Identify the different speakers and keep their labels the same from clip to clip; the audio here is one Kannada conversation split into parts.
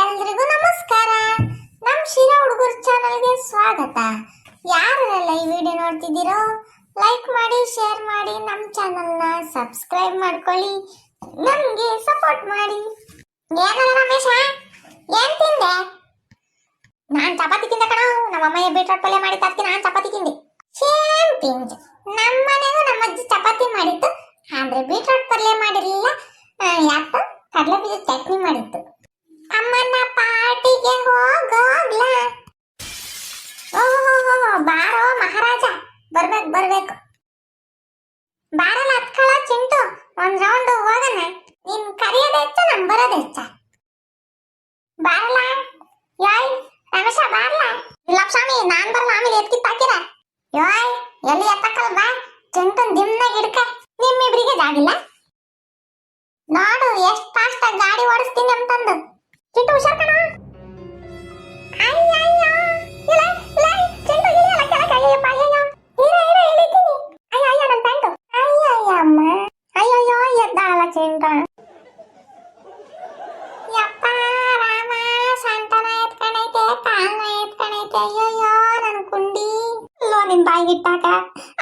Speaker 1: ಎಲ್ರಿಗೂ ನಮಸ್ಕಾರ. ನಮ್ ಶಿರಾ ಹುಡುಗರ ಚಾನಲ್ಗೆ ಸ್ವಾಗತ. ಯಾರೆಲ್ಲ ಈ ವಿಡಿಯೋ ನೋಡ್ತಿದ್ದೀರೋ ಲೈಕ್ ಮಾಡಿ ಶೇರ್ ಮಾಡಿ ನಮ್ಮ ಚಾನಲ್ನ ಸಬ್ಸ್ಕ್ರೈಬ್ ಮಾಡ್ಕೊಳ್ಳಿ. ನಮಗೆ ಸಪೋರ್ಟ್ ಮಾಡಿ. ಏನಲ್ಲ ರಮೇಶ? ಏನ್ ತಿಂದೆ? ನಾನು ಚಪಾತಿ ತಿಂದೆ ಕಣ. ನಮ್ಮ ಅಮ್ಮಯ್ಯ ಬೀಟ್ರೋಟ್ ಪಲ್ಯ ಮಾಡಿ ಅದಕ್ಕೆ ನಾನ್ ಚಪಾತಿ ತಿಂದೆ. ಸೇಮ್ ತಿಂದೆ. ನಮ್ಮ ಬರ್ಬೇಕು. ಬಾರಲ್ ಹತ್ಕಳ ಚಿಂಟು, ಒಂದ್ ರೌಂಡ್ ಹೋಗೋಣ. ನೀನ್ ಕರೆಯೋದು ಹೆಚ್ಚ ನಮ್ ಬರೋದು ಹೆಚ್ಚ ಬಾರಲ್ಲ? ಯಾಯ್, ರಮೇಶ ಬಾರಲ್ಲ? ಇಲ್ಲ ಸ್ವಾಮಿ, ನಾನ್ ಬರಲ್ಲ, ಆಮೇಲೆ ಎತ್ಕಿತ್ ಹಾಕಿರ. ಯೋಯ್, ಎಲ್ಲಿ ಎತ್ತಕ್ಕಲ್ಲ ಬಾ. ಚಿಂಟು ದಿಮ್ನಾಗ ಹಿಡ್ಕ. ನಿಮ್ಮಿಬ್ರಿಗೆ ಜಾಗಿಲ್ಲ ನೋಡು, ಎಷ್ಟ್ ಫಾಸ್ಟ್ ಗಾಡಿ ಓಡಿಸ್ತೀನಿ ಅಂತಂದು. ಚಿಂಟು, ಹುಷಾರ್ ಕಣ. ನಿನ್ ಬಾಯಿಗಿಟ್ಟಾಕ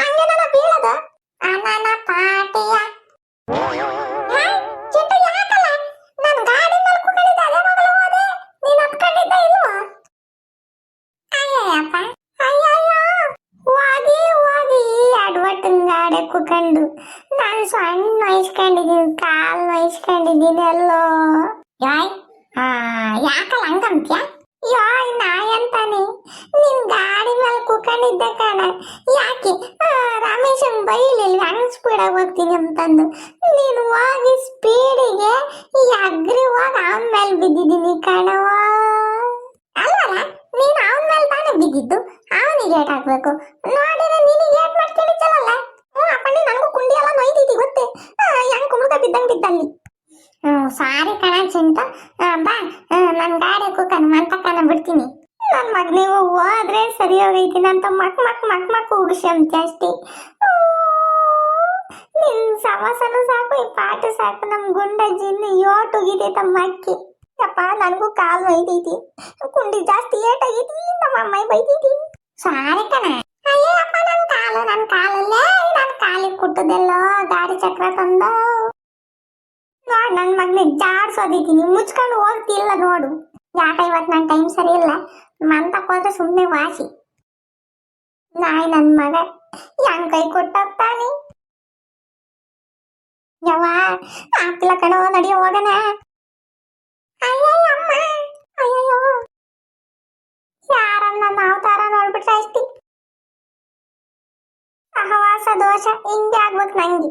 Speaker 1: ಹಂಗೆ ನನ್ನ ಬೀಳದು. ಅಣ್ಣನ ಪಾಟಿಯ ಯಾಕಲ್ಲ? ನನ್ ಸಣ್ಣ ವಹಿಸ್ಕೊಂಡಿದ್ದೀನಿ ಕಾಲ್ ವಹಿಸ್ಕೊಂಡಿದ್ದೀನಿ ಎಲ್ಲೋ. ಯಾಯ್? ಯಾಕಲ್ಲ, ಹಂಗಂತ್ಯ? ಕಣ. ಯಾಕೆ? ರಾಮೇಶನ್ ಬೈಲಿಲ್ಲ ಹಂಗ್ ಸ್ಪೀಡಾಗಿ ಹೋಗ್ತೀನಿ ಅಂತಂದು. ನೀನು ಹೋಗಿ ಸ್ಪೀಡಿಗೆ ಈ ಅಗ್ರಿ ಹೋಗಿ ಅವನ ಮೇಲೆ ಬಿದ್ದಿದ್ದೀನಿ ಕಣವ ಅಲ್ವಲ್ಲ ನೀನು ಅವನ ಮೇಲೆ ತಾನೇ ಬಿದ್ದಿದ್ದು? ಅವನಿಗೆ ಏಟ್ ಹಾಕ್ಬೇಕು. ನೋಡಿದ್ರೆ ನಿನಗೆ ಏಟ್ ಮಾಡ್ತೀನಿ ಚಲಲ್ಲ ಹ್ಞೂ ಅಪ್ಪಣ್ಣಿ, ನನಗೂ ಕುಂಡಿ ಎಲ್ಲ ನೋಯ್ತೈತಿ ಗೊತ್ತೆ? ಹೆಂಗ್ ಕುಮ್ಳ್ಕ ಬಿದ್ದಂಗೆ ಬಿದ್ದಲ್ಲಿ. ಹ್ಞೂ ಸಾರಿ ಕಣ ಚಿಂತ. ಬಾ. ನನ್ನ ಗಾಡಿ ಕುಕ್ಕನ್ ಮಂತಕ್ಕನ ಬಿಡ್ತೀನಿ. ನನ್ನ ಮಗ ನೀವು ಹೋದ್ರೆ ಸರಿ ಹೋಗೈತಿ ನಂತ ಮಕ್ ಮಕ್ ಮಕ್ ಮಕ್ ಉಗಿಸ್ಯಂತೆ ಅಷ್ಟೇ ನಿನ್ ಸವಾಸನು ಸಾಕು, ಈ ಪಾಠ ಸಾಕು. ನಮ್ ಗುಂಡಜ್ಜಿನ ಯೋಟ್ ಹೋಗಿದೈತಮ್ಮ ಅಕ್ಕಿ. ಯಪ್ಪ, ನನಗೂ ಕಾಲು ಒಯ್ದೈತಿ. ಕುಂಡಿ ಜಾಸ್ತಿ ಏಟಾಗೈತಿ, ನಮ್ಮ ಅಮ್ಮ ಬೈತೈತಿ ಸಾರಿ ಕಣ. ಅಯ್ಯಪ್ಪ ನನ್ ಕಾಲು, ನನ್ ಕಾಲಲ್ಲೇ ನನ್ ಕಾಲಿಗೆ ಕುಟ್ಟದೆಲ್ಲೋ, ಗಾಡಿ ಚಕ್ರ ತಂದ. ನೋಡ್, ನನ್ ಮಗನಿಗೆ ಜಾಡ್ಸೋದಿದ್ದೀನಿ ಮುಚ್ಕೊಂಡು ಹೋಗ್ತಿಲ್ಲ ನೋಡು. ಯಾಕ ಇವತ್ ನನ್ ಟೈಮ್ ಸರಿ ಇಲ್ಲ? ಮಂತಕ್ ಹೋದ್ರೆ ಸುಮ್ನೆ ವಾಸಿ. ನಾಯಿ ನನ್ ಮಗ, ಹೆಂಗ್ ಕೈ ಕೊಟ್ಟೋಗ್ತಾನೆ ಯವ್ವ ಆಗ್ತಿಲ್ಲ ಕಣೋ ನಡಿಯೋ ಹೋಗಣ. ಯಾರನ್ನ ನಾವು ತಾರ ನೋಡ್ಬಿಟ್ರೆ ಅಷ್ಟಿ. ಸಹವಾಸ, ದೋಷ, ಹಿಂಗೆ ಆಗ್ಬೇಕು ನಂಗೆ.